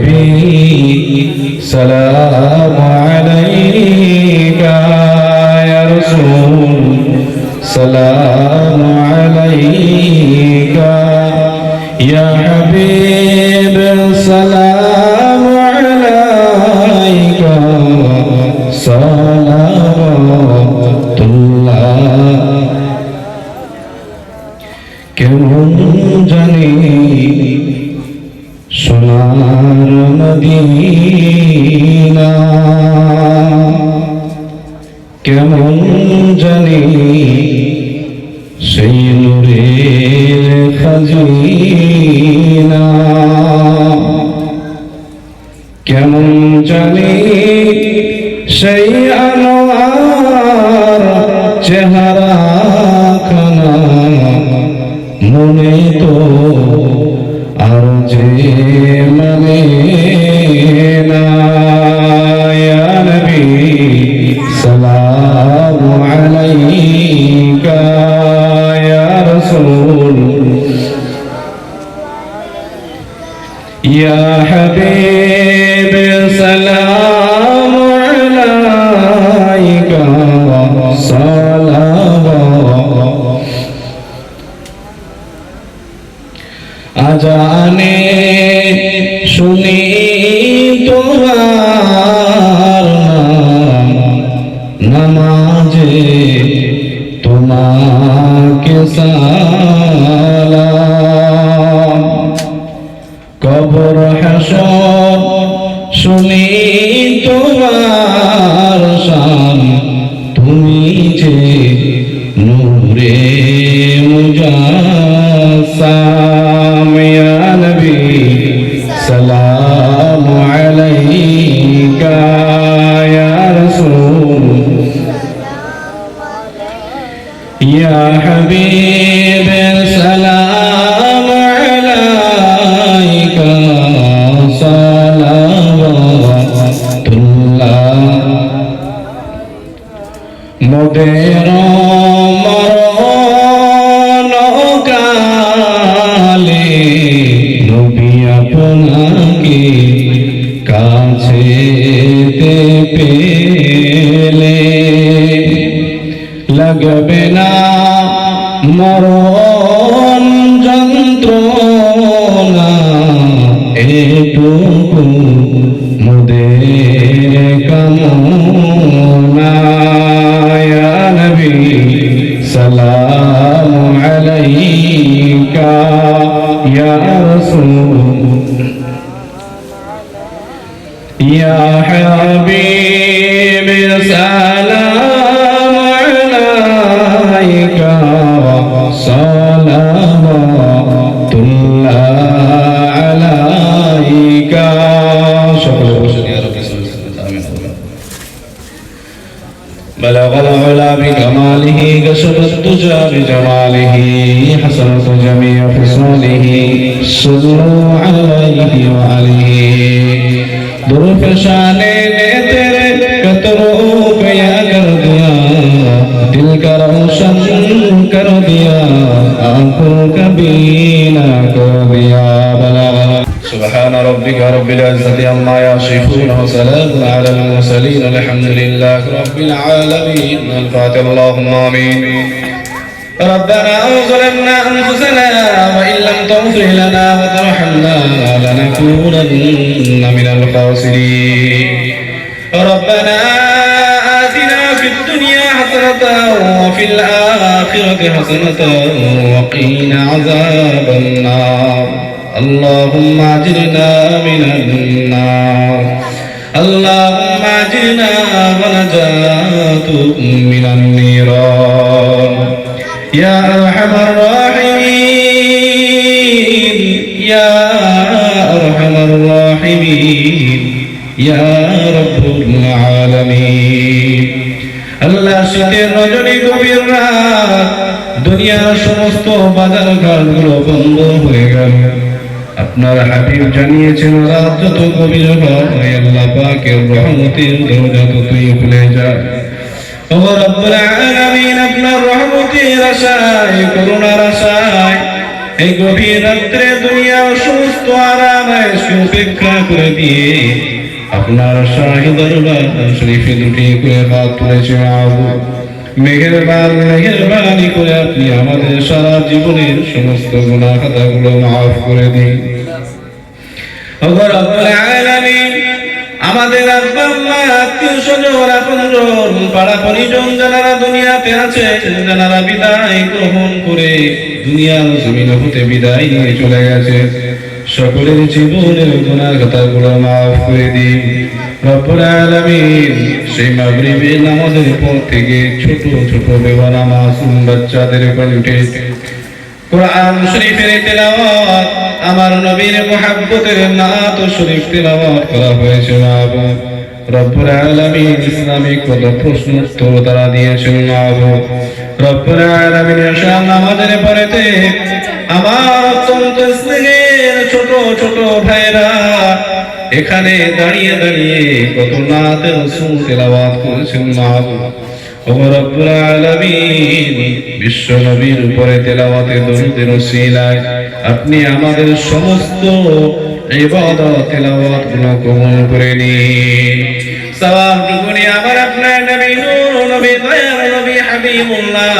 حبيب سلام عليك জানি শুনি حبيب سلام عليك صلوات الله مدير এটুকু মোদের কামনা সালাম আলাইকা। ইয়া রাসূল ইয়া হাবিব بجماله كشف الدجى بجماله حسنت جميع حصونه صلوا عليه وعليه. وآله ظروف شان ربك رب العزة عما يصفون وسلام على المرسلين الحمد لله رب العالمين. الفاتح اللهم آمين. ربنا ظلمنا أنفسنا وإن لم تغفر لنا وترحمنا لنكونن من الخاسرين. ربنا آتنا في الدنيا حسنة وفي الآخرة حسنة وقنا عذاب النار. اللهم أجرنا من النار اللهم أجرنا ونجاة من النيران يا أرحم الراحمين يا أرحم الراحمين يا رب العالمين আল্লাহ শীতের রজনী গভীর রাত দুনিয়ার সমস্ত বাজার ঘাটগুলো বন্ধ হয়ে গেল আপনার হাবিব জানিয়েছেন রাত যত গভীর হয় আল্লাহ পাকের রহমতের দরজা ততই খুলে যায়। ও রব্বুল আলামিন আপনার রহমতের আশায়, করুণার আশায় এই গভীর রাত্রে দুনিয়ার সমস্ত আরাম আয়েশকে উপেক্ষা করে দিয়ে আপনার শাহী দরবার শরীফে দুটি করে হাত তুলেছে আবু। মেহেরবান, মেহেরবানি করে আপনি আমাদের সারা জীবনের সমস্ত গুনাহ খাতাগুলো মাফ করে দিন। আমাদের পাড়া আছে চলে গেছে। সকলের জীবনের মাফ করে দিন। আলামিন, সেই মাগরিবের নামাজের পর থেকে ছোট ছোট বেবানা মাসুম বাচ্চাদের কণ্ঠে কোরআন শরীফের তেলাওয়াত আমার নবীর মহাব্বতের নাত শরীফ তেলাওয়াত করা হয়েছে মাহবুব রব্বুল আলামিন ইসলামিক কত প্রশ্ন উত্তর তারা দিয়েছেন মাহবুব রব্বুল আলামিন শান আমাদের পরেতে আমার অত্যন্ত স্নেহের ছোট ছোট ভাইরা এখানে দাঁড়িয়ে দাঁড়িয়ে কত নাতে তেলাওয়াত করেছেন বাবা ও রব্বুল আলামিন, বিশ্ব নবীর উপরে তেলাওয়াতে দরুদের আপনি আমাদের সমস্ত ইবাদত, তেলাওয়াতগুলো করে নিন। আমার আপনার নবী নূর, নবী দয়ার নবী হাবিবুল্লাহ,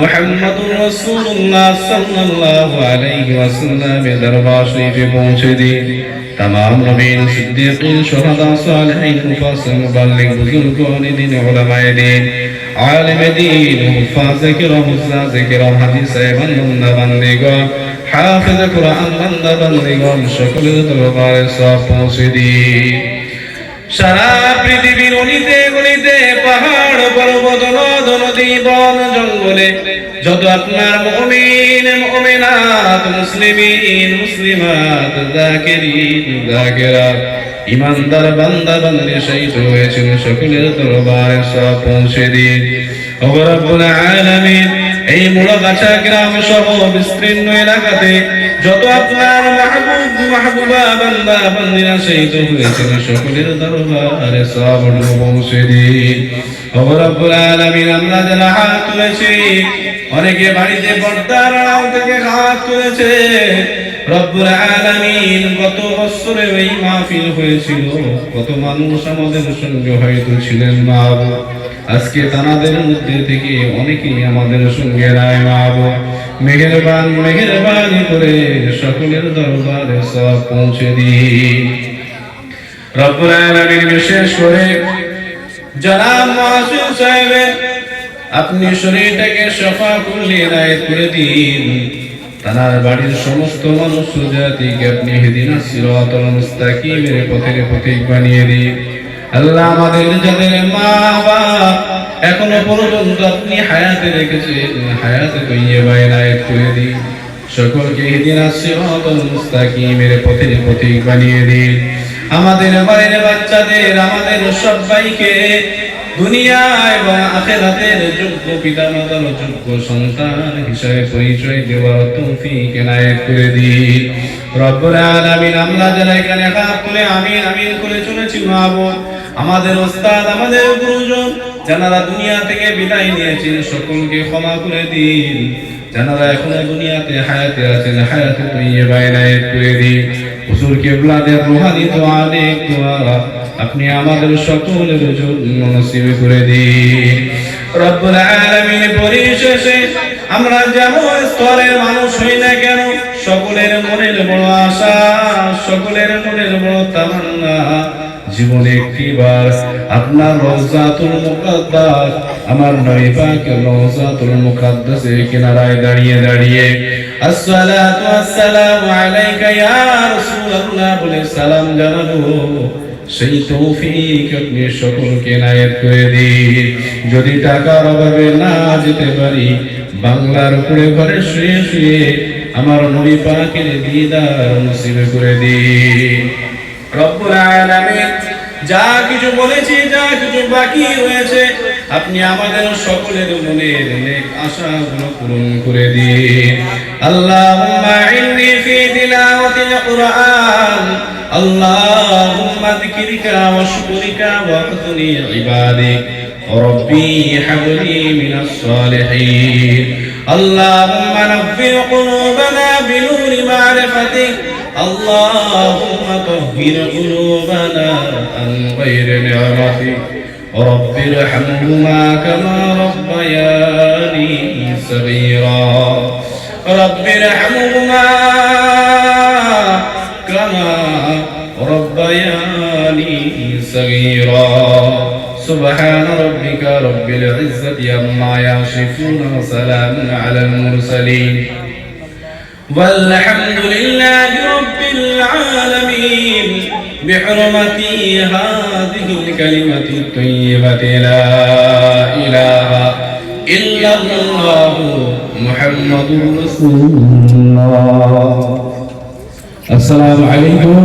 মুহাম্মদুর রাসূলুল্লাহ সাল্লাল্লাহু আলাইহি ওয়াসাল্লাম দরবার শরীফে পৌঁছে দিন। تمام نبیل صدیقین شہداء صالحین خفاص مبلغ بزرگان دین علماء دین عالم دین حفاظ کرام حفاظ کرام حدیث ایمان من بندگان حافظ قرآن من بندگان شکل دربار صاحب پوسی সারা পৃথিবীর অলিতে গলিতে পাহাড়, পর্বত নদ নদী, বন, জঙ্গলে যত আপনার মুমিন, মুমিনাত, মুসলিমিন, মুসলিমাত যাকিরিন যাকিরাত ইমানদার বান্দা, বান্দি শহীদ হয়েছেন সকলের দরবারে সব পৌঁছে দিন রব্বুল আলামিন, এই মুড়াগাছা গ্রাম সহ বিস্তীর্ণ এলাকাতে যত আপনার মাহবুব তুলেছি, অনেকে বাড়িতে পর্দার থেকে হাত তুলেছে। আলামিন, গত বছরে এই মাহফিল হয়েছিল। কত মানুষ আমাদের সঙ্গে হয়তো ছিলেন মা আজকে তানাদের মধ্যে থেকে অনেকেই আমাদের সঙ্গে রায় মাব মেহেরবান, মেহেরবানি করে সকলের দরবারে সব পৌঁছে দিন রব্বুল আলামিন বিশেষ করে জনাব মাসুদ সাহেবের আপনি শরীরটাকে সফা করলে রায়ত করে দিন। তার বাড়ির সমস্ত মানুষ জাতিকে আপনি হেদিনা সিরাতাল মুস্তাকিমের পথের পথিক বানিয়ে দিন। আল্লাহ আমাদের যাদের মা বাপ এখনও পর্যন্ত আপনি হায়াতে রেখেছেন। হায়াতে তৈয়বা এনায়েত করে দিন। সকলকে সিরাতাল মুস্তাকিমের পথের পথিক বানিয়ে দিন। আমাদের বাড়ির বাচ্চাদের, আমাদের সবাইকে দুনিয়া সন্তান পরিচয় এনায়েত করে দিন। আমরা যারা এখানে হাত তুলে আমিন আমিন করে চলেছি মাহবুব আমাদের ওস্তাদ, আমাদের গুরুজন যারা দুনিয়া থেকে বিদায় নিয়েছেন, সকলকে ক্ষমা করে দিন। যারা এখনও দুনিয়াতে হায়াতে আছেন, হায়াতে তৈয়বা এনায়েত করে দিন। হুজুর কেবলাদের রুহানি দোয়া নেক দোয়া। আপনি আমাদের সকলের জন্য নসিব করে দিন। রব্বুল আলামিন পরিশেষে আমরা যেমন স্তরের মানুষ হই না কেন, সকলের মনের বড় আশা, সকলের মনের বড় তামান্না। জীবনে একটিবার আপনার রওজাতুল মুকাদ্দাস, আমার নবী পাকের রওজাতুল মুকাদ্দাসের কিনারায় দাঁড়িয়ে দাঁড়িয়ে, আসসালাতু ওয়াসসালামু আলাইকা ইয়া রাসূলুল্লাহ বলে সালাম জানাব। সেই তৌফিক আপনি সকলকে নায়েত করে দিন। যদি টাকার অভাবে না যেতে পারি, বাংলার উপরে ঘরে শুয়ে শুয়ে আমার নবী পাকের দিদার নসিবে করে দিন। রব্বুল আলামিন যা কিছু বলেছি যা কিছু বাকি রয়েছে আপনি আমাদের সকলের মনের নেক আশাগুলো পূরণ করে দিন আল্লাহুম্মা ইন্নি ফি তিলাওয়াতিল কুরআন আল্লাহুম্মা যিকরিকা ওয়া শুকরিকা ওয়া হুসনি ইবাদিক ربي هب لي من الصالحين اللهم نفر قلوبنا بنور معرفتك اللهم طهر قلوبنا عن غير نعمتك رب ارحمهما كما ربياني صغيرا رب ارحمهما كما ربياني صغيرا سبحان ربك رب العزة عما يصفون وسلام على المرسلين والحمد لله رب العالمين بحرمة هذه الكلمة الطيبة لا إله إلا الله محمد رسول الله. السلام عليكم.